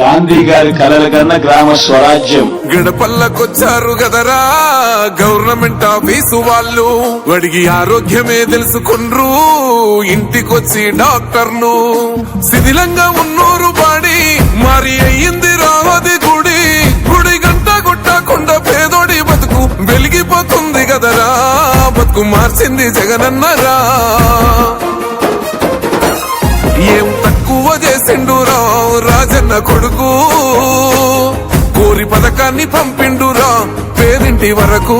గాంధీ గారి కలల కన్నా గ్రామ స్వరాజ్యం. గడపల్లకొచ్చారు కదరా గవర్నమెంట్ ఆఫీసు వాళ్ళు. అడిగి ఆరోగ్యమే తెలుసుకుండ్రు ఇంటికొచ్చి డాక్టర్లు. శిథిలంగా ఉన్నూరు పాడి మరి అయ్యింది రావది గుడి. గుడి గంట గుట్టకుండా పేదోడి బతుకు వెలిగిపోతుంది కదరా బతుకు మార్చింది జగనన్నరా. ఏం తక్కువ చేసిండు రాజన్న కొడుకు. కోరి పథకాన్ని పంపిండురా పేదింటి వరకు.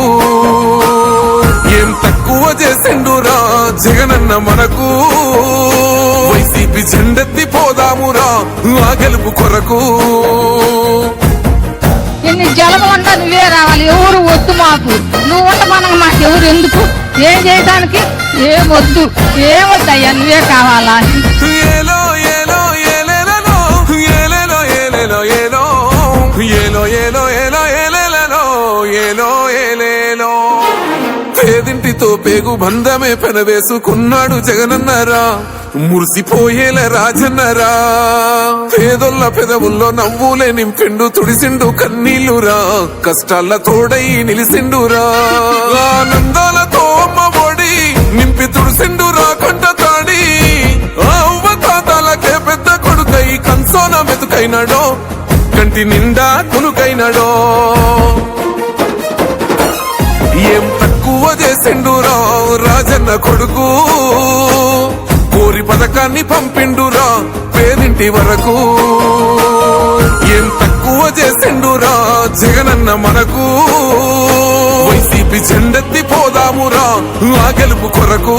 ఏం తక్కువ చేసిండురా జగనన్న మనకు. వైసీపీ జెండెత్తి పోదామురా ఆ గెలుపు కొరకు. ఎన్ని జలము ఉన్నా నువ్వే రావాలి ఎవరు వద్దు మాకు. నువ్వు ఉండమనగా మాకు ఎవరు ఎందుకు? ఏం చేయడానికి ఏం వద్దు ఏం వద్దయ్యా నువ్వే కావాలా? ఏలేలో ఏలో ఏలో ఏలో ఏలో ఏలేలలో ఏలో ఏలేలో పేదింటితో పేగు బంధమే పెనవేసుకున్నాడు జగనన్నరా. మురిసిపోయేల రాజన్నరా. పేదొల్ల పెదవుల్లో నవ్వులే నింపిండు తుడిసిండు కన్నీళ్ళురా కష్టాల తోడై నిలిసిండురా. ఆనందాలతో అమ్మ ఒడి నింపి తుడిసిండురా కంట తాడి. ఆ అవ్వ తాతాలకే పెద్ద కొడుకై కంసోన మెతుకైనాడో కంటి నిండా కునుకైనాడో. ఏం తక్కువ చేసిండురా రాజన్న కొడుకు. కోరి పథకాన్ని పంపిండురా పేదింటి వరకు. ఏం తక్కువ చేసిండురా జగనన్న మనకు. వైసీపీ జెండెత్తి పోదామురా ఆ గెలుపు కొరకు.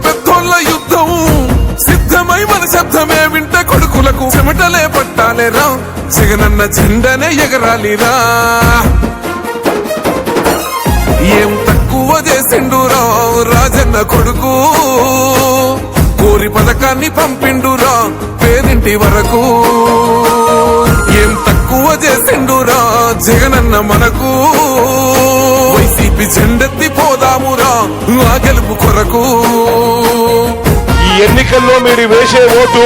కొడుకులకు పట్టాలే రా. జగనన్న జెండనే ఎగరాలిరా. ఏం తక్కువ చేసిండురా రాజన్న కొడుకు. కోరి పథకాన్ని పంపిండురా పేదింటి వరకు. ఏం తక్కువ చేసిండురా జగనన్న మనకు. వైసీపీ జెండెత్తి పోదామురా ఆ గెలుపు కొరకు. ఈ ఎన్నికల్లో మీరు వేసే ఓటు